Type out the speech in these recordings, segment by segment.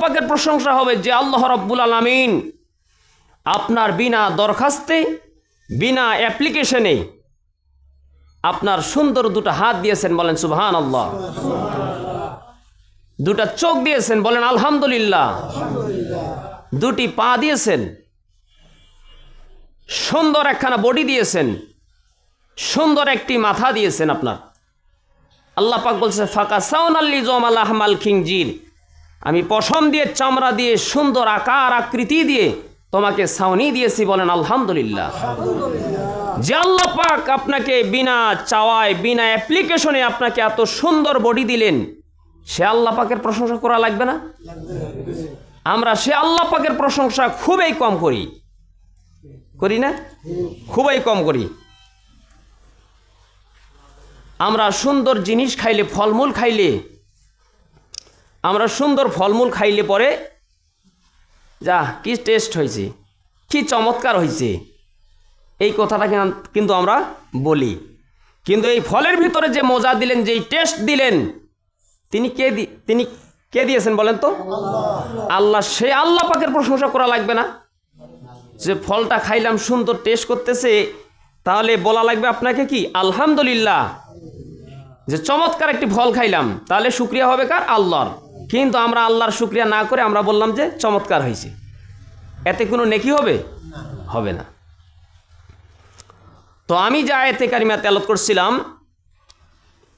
পাকের প্রশংসা হবে যে আল্লাহ রব্বুল আলমিন আপনার বিনা দরখাস্তে, বিনা অ্যাপ্লিকেশনে আপনার সুন্দর দুটো হাত দিয়েছেন বলেন সুবহান আল্লাহ দুটা চোখ দিয়েছেন বলেন আলহামদুলিল্লাহ। দুটি পা দিয়েছেন। সুন্দর একখানা বডি দিয়েছেন। সুন্দর একটি মাথা দিয়েছেন আপনার। আল্লাহ পাক বলছে ফাঁকা সাউন আল্লি জমাল আহমাল খিংজির আমি পশম দিয়ে, চামড়া দিয়ে, সুন্দর আকার, আকৃতি দিয়ে তোমাকে ছাউনি দিয়েছি বলেন আলহামদুলিল্লাহ। যে আল্লাহ পাক আপনাকে বিনা চাওয়ায়, বিনা অ্যাপ্লিকেশনে আপনাকে এত সুন্দর বডি দিলেন, সে আল্লাহ পাকের প্রশংসা করা লাগবে না? আমরা সে আল্লাহ পাকের প্রশংসা খুবই কম করি। করি না? খুবই কম করি। আমরা সুন্দর জিনিস খাইলে, ফলমূল খাইলে আমরা সুন্দর ফলমূল খাইলে পরে, যা, কি টেস্ট হয়েছে কি চমৎকার হয়েছে এই কথাটা কিন্তু আমরা বলি। কিন্তু এই ফলের ভিতরে যে মজা দিলেন যেই টেস্ট দিলেন, তিনি কে তিনি কে দিয়েছেন বলেন তো? আল্লাহ। সে আল্লাহ পাকের প্রশংসা করা লাগবে না। যে ফলটা খাইলাম, সুন্দর টেস্ট করতেছে, তাহলে বলা লাগবে আপনাকে কি? আলহামদুলিল্লাহ। যে চমৎকার একটি ফল খাইলাম, তাহলে শুক্রিয়া হবে কার? আল্লাহর। কিন্তু আমরা আল্লাহর শুক্রিয়া না করে আমরা বললাম যে চমৎকার হয়েছে। এতে কোনো নেকি হবে? হবে না। তো আমি যা এতে কারিমা তেলত করছিলাম,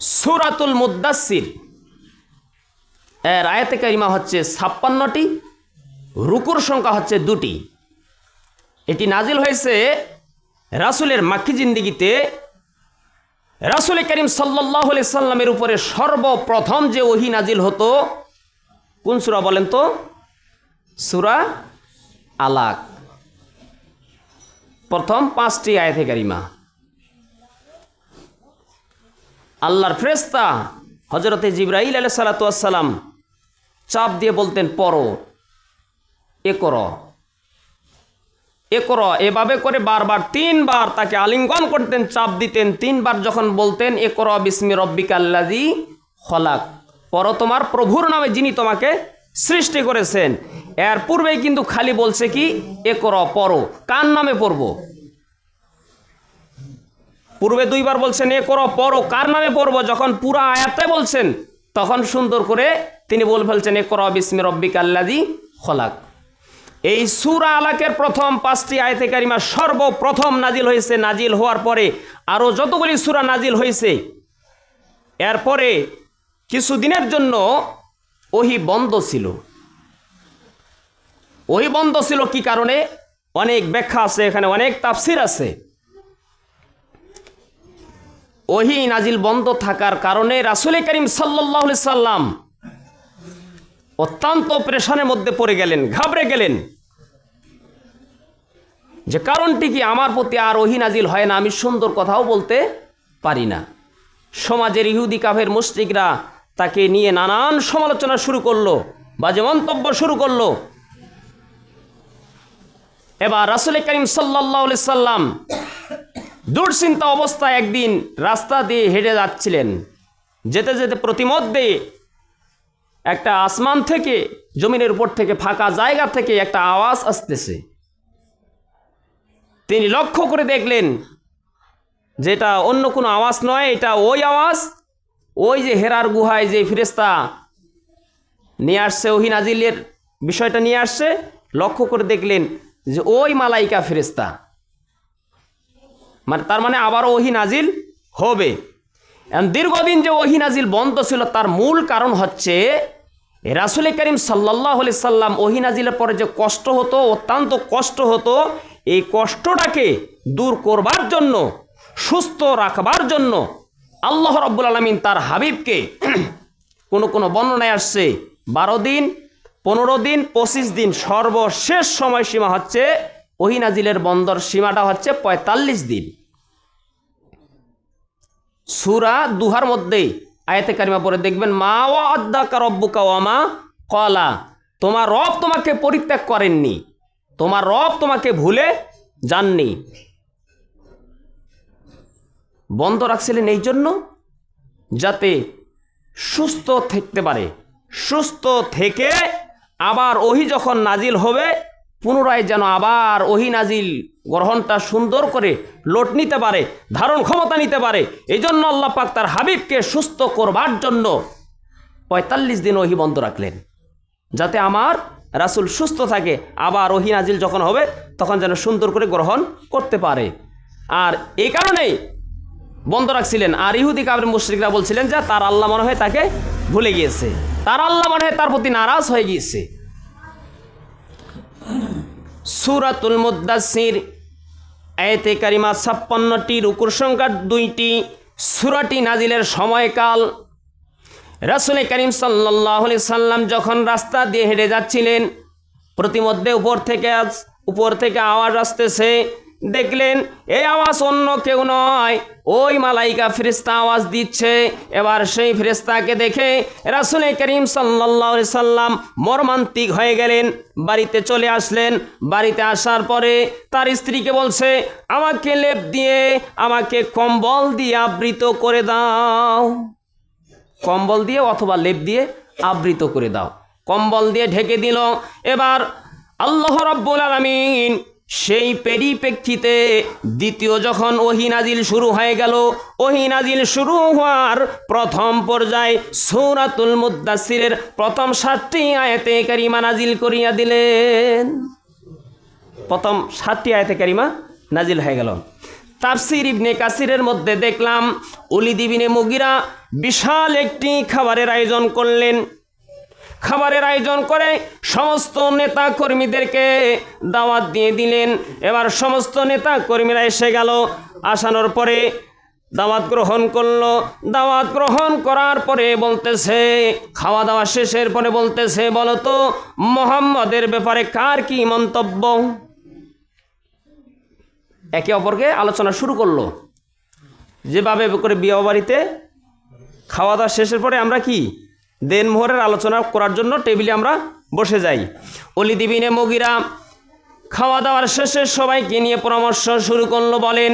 সুরাতুল মুদাসির এর আয়াতে কারিমা হচ্ছে ছাপ্পান্নটি, রুকুর সংখ্যা হচ্ছে দুটি। এটি নাজিল হয়েছে রাসুলের মাক্কি জিন্দিগিতে। রাসুল করিম সাল্লাহ সাল্লামের উপরে সর্বপ্রথম যে ওহি নাজিল হতো কোন সুরা বলেন তো? সুরা আলাক। প্রথম পাঁচটি আয়াতে কারিমা। আল্লাহর ফ্রেস্তা হজরতে জিব্রাইল আলহ সালাতাম চাপ দিয়ে বলতেন, পড়ো, এ করো এ করো। এভাবে করে বারবার তিনবার তাকে আলিঙ্গন করতেন, চাপ দিতেন। তিনবার যখন বলতেন, এ করো বিস্মি রব্বিক আল্লাদি হলাক পর তোমার প্রভুর নামে যিনি তোমাকে সৃষ্টি করেছেন। এর পূর্বেই কিন্তু খালি বলছে কি, এ করো পড়ো কার নামে পড়ব? পূর্বে দুইবার বলছেন, এ কর পড়ো কার নামে পড়ব? যখন পুরা আয়াতে বলছেন, তখন সুন্দর করে তিনি বল ফেলছেন, এ কর, বিস্মি রব্বিক আল্লাদি হলাক এই সুরা আলাকের প্রথম পাঁচটি আয়তে কারিমা সর্বপ্রথম নাজিল হয়েছে। নাজিল হওয়ার পরে আরও যতগুলি সুরা নাজিল হয়েছে, এরপরে কিছুদিনের জন্য ওহি বন্ধ ছিল। ওহি বন্ধ ছিল কি কারণে? অনেক ব্যাখ্যা আছে, এখানে অনেক তাফসির আছে। ওহি নাজিল বন্ধ থাকার কারণে রাসুল করিম সাল্লাহ সাল্লাম অত্যন্ত প্রেশানের মধ্যে পড়ে গেলেন, ঘাবড়ে গেলেন। যে কারণটি কি আমার প্রতি আর ওহি নাজিল হয় না? আমি সুন্দর কথাও বলতে পারি না। সমাজের ইহুদি কাফের মুস্তিকরা তাকে নিয়ে নানান সমালোচনা শুরু করল, বাজে মন্তব্য শুরু করল। এবার রাসুল করিম সাল্লাহ সাল্লাম দুশ্চিন্তা অবস্থায় একদিন রাস্তা দিয়ে হেঁটে যাচ্ছিলেন। যেতে যেতে প্রতিমধ্যে একটা আসমান থেকে, জমিনের উপর থেকে ফাঁকা জায়গা থেকে একটা আওয়াজ আসতেছে। তিনি লক্ষ্য করে দেখলেন, যেটা অন্য কোনো আওয়াজ নয়, এটা ওই আওয়াজ। ওই যে হেরার গুহায় যে ফিরেস্তা নিয়ে আসছে, ওহি নাজিলের বিষয়টা নিয়ে আসছে, লক্ষ্য করে দেখলেন যে ওই মালাইকা ফেরেস্তা মানে তার মানে আবার ওহি নাজিল হবে। দীর্ঘদিন যে ওহি নাজিল বন্ধ ছিল, তার মূল কারণ হচ্ছে রাসুল করিম সাল্লাহ আলি সাল্লাম ওহি নাজিলের পরে যে কষ্ট হতো, অত্যন্ত কষ্ট হতো, এই কষ্টটাকে দূর করবার জন্য, সুস্থ রাখবার জন্য আল্লাহ রব্বুল আলমিন তার হাবিবকে কোনো কোনো বর্ণনায় আসছে, বারো দিন, পনেরো দিন, পঁচিশ দিন, সর্বশেষ সময়সীমা হচ্ছে ওহিনাজিলের বন্দর সীমাটা হচ্ছে পঁয়তাল্লিশ দিন। সুরা দুহার মধ্যেই আয়াতে কারিমা পরে দেখবেন, মা ও আদ্দাকা রব্বুকা ওয়ামা কলা তোমার রব তোমাকে পরিত্যাগ করেননি, তোমার রব তোমাকে ভুলে যাননি। বন্ধ রাখছিলেন এই জন্য যাতে সুস্থ থাকতে পারে। সুস্থ থেকে আবার ওহি যখন নাজিল হবে, পুনরায় যেন আবার ওহি নাজিল গ্রহণটা সুন্দর করে লোট নিতে পারে, ধারণ ক্ষমতা নিতে পারে। এই জন্য পাক তার হাবিবকে সুস্থ করবার জন্য পঁয়তাল্লিশ দিন ওহি বন্ধ রাখলেন। যাতে আমার রাসুল সুস্থ থাকে, আবার ওহি নাজিল যখন হবে, তখন যেন সুন্দর করে গ্রহণ করতে পারে। আর এই কারণেই বন্ধ রাখছিলেন। আর ইহুদি কাবের মুশ্রিকরা বলছিলেন যে, তার আল্লাহ মনে হয় তাকে ভুলে গিয়েছে। তার আল্লাহ মনে হয় তার প্রতি নারাজ হয়ে গিয়েছে। সুরাতুল মুদাসির আয়তে কারিমা ছাপ্পান্নটি রুকুর সংখ্যা দুইটি, সুরাটি নাজিলের সময়কাল। রাসুল করিম সাল্লাহ সাল্লাম যখন রাস্তা দিয়ে হেঁটে যাচ্ছিলেন, প্রতিমধ্যে উপর থেকে উপর থেকে আওয়াজ আসতেছে দেখলেন, এই আওয়াজ অন্য কেউ নয়। ওই মালাইকা ফেরিস্তা আওয়াজ দিচ্ছে। এবার সেই ফেরিস্তাকে দেখে রাসুল করিম সাল্লাহ সাল্লাম মর্মান্তিক হয়ে গেলেন। বাড়িতে চলে আসলেন। বাড়িতে আসার পরে তার স্ত্রীকে বলছে, আমাকে লেপ দিয়ে আমাকে কম্বল দিয়ে আবৃত করে দাও। কম্বল দিয়ে অথবা লেপ দিয়ে আবৃত করে দাও। কম্বল দিয়ে ঢেকে দিল। এবার আল্লাহ রব্বুল আলমিন সেই পরিপ্রেক্ষিতে দ্বিতীয় যখন ওহি নাজিল শুরু হয়ে গেল, ওহি নাজিল শুরু হওয়ার প্রথম পর্যায়ে সৌরাতুল মুদাসিরের প্রথম সাতটি আয়াতে কারিমা নাজিল করিয়া দিলেন। প্রথম সাতটি আয়তে কারিমা নাজিল হয়ে গেল। তাফসির ইবনে কাসিরের মধ্যে দেখলাম উলিদিবিনে মুগিরা বিশাল একটি খাবারের আয়োজন করলেন। খাবারের আয়োজন করে সমস্ত নেতা কর্মীদেরকে দাওয়াত দিয়ে দিলেন। এবার সমস্ত নেতা কর্মীরা এসে গেল। আসানোর পরে দাওয়াত গ্রহণ করল। দাওয়াত গ্রহণ করার পরে বলতেছে, খাওয়া দাওয়া শেষের পরে বলতেছে, বলো তো, মোহাম্মদের ব্যাপারে কার কি মন্তব্য? একে অপরকে আলোচনা শুরু করল। যেভাবে করে বিয়ে বাড়িতে খাওয়া দাওয়া শেষের পরে আমরা কি দেনমোহরের আলোচনা করার জন্য টেবিলে আমরা বসে যাই। অলি দিবিনে মগিরা খাওয়া দাওয়ার শেষে সবাইকে নিয়ে পরামর্শ শুরু করল, বলেন,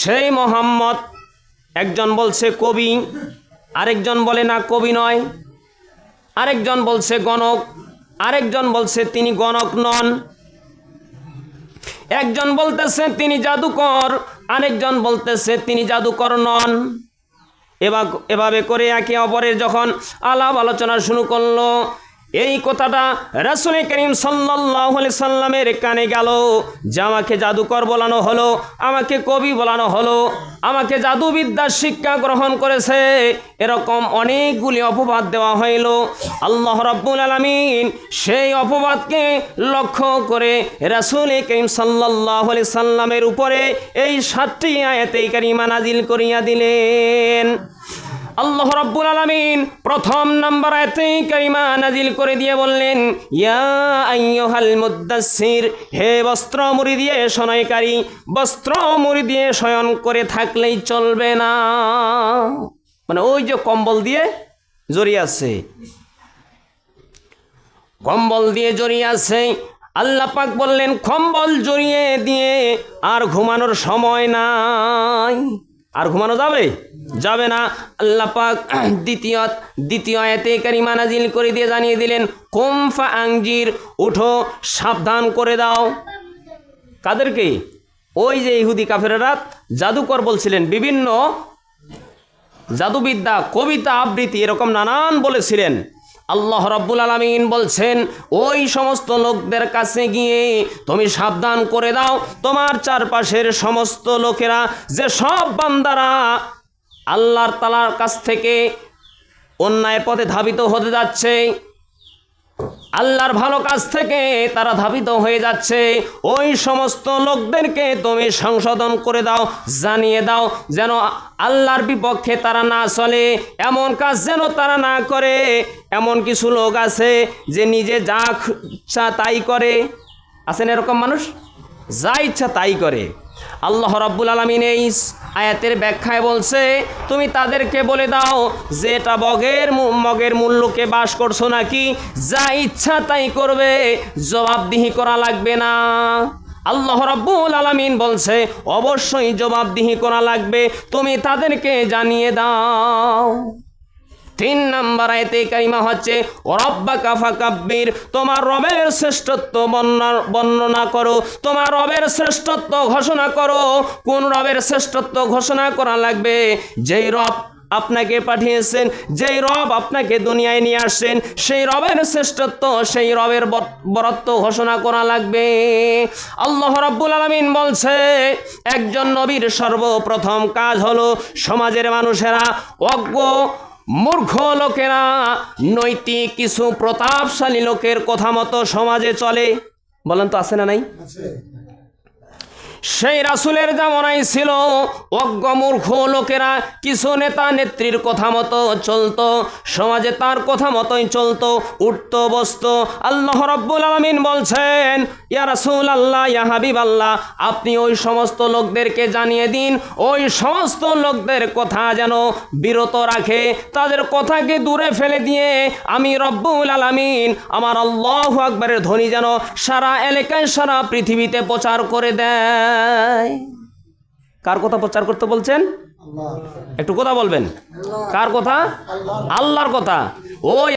সেই মোহাম্মদ একজন বলছে কবি, আরেকজন বলে না কবি নয়, আরেকজন বলছে গণক, আরেকজন বলছে তিনি গণক নন, একজন বলতেছে তিনি জাদুকর, আরেকজন বলতেছে তিনি জাদুকর নন। এভাবে করে একে অপরের যখন আলাপ আলোচনা শুরু করল এই কথাটা রাসুল করিম সাল্লাহ সাল্লামের কানে গেল। যে আমাকে জাদুকর বলানো হলো, আমাকে কবি বলানো হলো, আমাকে জাদুবিদ্যার শিক্ষা গ্রহণ করেছে, এরকম অনেকগুলি অপবাদ দেওয়া হইল। আল্লাহ রাব্বুল আলমিন সেই অপবাদকে লক্ষ্য করে রাসুল করিম সাল্লাহ সাল্লামের উপরে এই সাতটি আয়াতে কারিমা নাজিল করিয়া দিলেন। আল্লাহ রাব্বুল আলামিন প্রথম নাম্বার আয়াতে কারিমা নাজিল করে দিয়ে বললেন, ইয়া আইয়ুহাল মুদ্দাসসির হে বস্ত্র মুড়ি দিয়ে শয়নকারী বস্ত্র মুড়ি দিয়ে শয়ন করে থাকলেই চলবে না। মানে ওই যে কম্বল দিয়ে জড়িয়ে আছে। কম্বল দিয়ে জড়িয়ে আছে। আল্লাহ পাক বললেন, কম্বল জড়িয়ে দিয়ে আর ঘুমানোর সময় নাই। আর ঘুমানো যাবে? যাবে না। আল্লাহ পাক দ্বিতীয় দ্বিতীয় আয়াতে কারিমা নাজিল করে দিয়ে জানিয়ে দিলেন কোমফা আংজির উঠো, সাবধান করে দাও। কাদেরকে? ওই যে ইহুদি কাফেরেরা জাদুকর বলছিলেন, বিভিন্ন জাদুবিদ্যা, কবিতা, আবৃত্তি, এরকম নানান বলেছিলেন। আল্লাহ রব্বুল আলমিন বলছেন, ওই সমস্ত লোকদের কাছে গিয়ে তুমি সাবধান করে দাও। তোমার চারপাশের সমস্ত লোকেরা, যে সব বান্দারা আল্লাহর তালার কাছ থেকে অন্যায় পথে ধাবিত হতে যাচ্ছে আল্লাহর ভালো কাজ থেকে তারা ধাবিত হয়ে যাচ্ছে। ওই সমস্ত লোকদেরকে তুমি সংশোধন করে দাও, জানিয়ে দাও, যেন আল্লাহর বিপক্ষে তারা না চলে। এমন কাজ যেন তারা না করে। এমন কিছু লোক আছে যে নিজে যা ইচ্ছা তাই করে। আছেন এরকম মানুষ? যা ইচ্ছা তাই করে। আল্লাহ রাব্বুল আলমিন এই আয়াতের ব্যাখ্যায় বলছে, তুমি তাদেরকে বলে দাও যে এটা বগের মগের মূল্যকে বাস করছ নাকি? যা ইচ্ছা তাই করবে, জবাবদিহি করা লাগবে না। আল্লাহ রাব্বুল আলামিন বলছে, অবশ্যই জবাবদিহি করা লাগবে, তুমি তাদেরকে জানিয়ে দাও। তিন নাম্বার আয়তে কারিমা হচ্ছে রব্বা কাফা কাব্বির তোমার রবের শ্রেষ্ঠত্ব বর্ণনা করো, তোমার রবের শ্রেষ্ঠত্ব ঘোষণা করো। কোন রবের শ্রেষ্ঠত্ব ঘোষণা করা লাগবে? যেই রব আপনাকে পাঠিয়েছেন, যেই রব আপনাকে দুনিয়ায় নিয়ে আসছেন, সেই রবের শ্রেষ্ঠত্ব, সেই রবের বর- বরত্ব ঘোষণা করা লাগবে। আল্লাহ রাব্বুল আলামিন বলছে, একজন নবীর সর্বপ্রথম কাজ হলো সমাজের মানুষেরা অজ্ঞ মূর্খ লোকেরা নৈতিক কিছু প্রতাপশালী লোকের কথা মতো সমাজে চলে। বলেন তো, আছে না নাই? সেই রাসুলের জামনাই ছিল। অজ্ঞ মূর্খ লোকেরা কিছু নেতা নেত্রীর কথা মতো চলত, সমাজে তার কথা মতোই চলত, উঠতো, বসতো। আল্লাহ রব্বুল আলমিন বলছেন, ইয়া রাসুল আল্লাহ ইয়া হাবিব আল্লাহ আপনি ওই সমস্ত লোকদেরকে জানিয়ে দিন, ওই সমস্ত লোকদের কথা যেন বিরত রাখে। তাদের কথাকে দূরে ফেলে দিয়ে আমি রব্বুল আলামিন আমার আল্লাহ আকবরের ধ্বনি যেন সারা এলাকায়, সারা পৃথিবীতে প্রচার করে দেয় কার কথা প্রচার করতে বলছেন? একটু কথা বলবেন। কার কথা? আল্লাহর কথা। ওই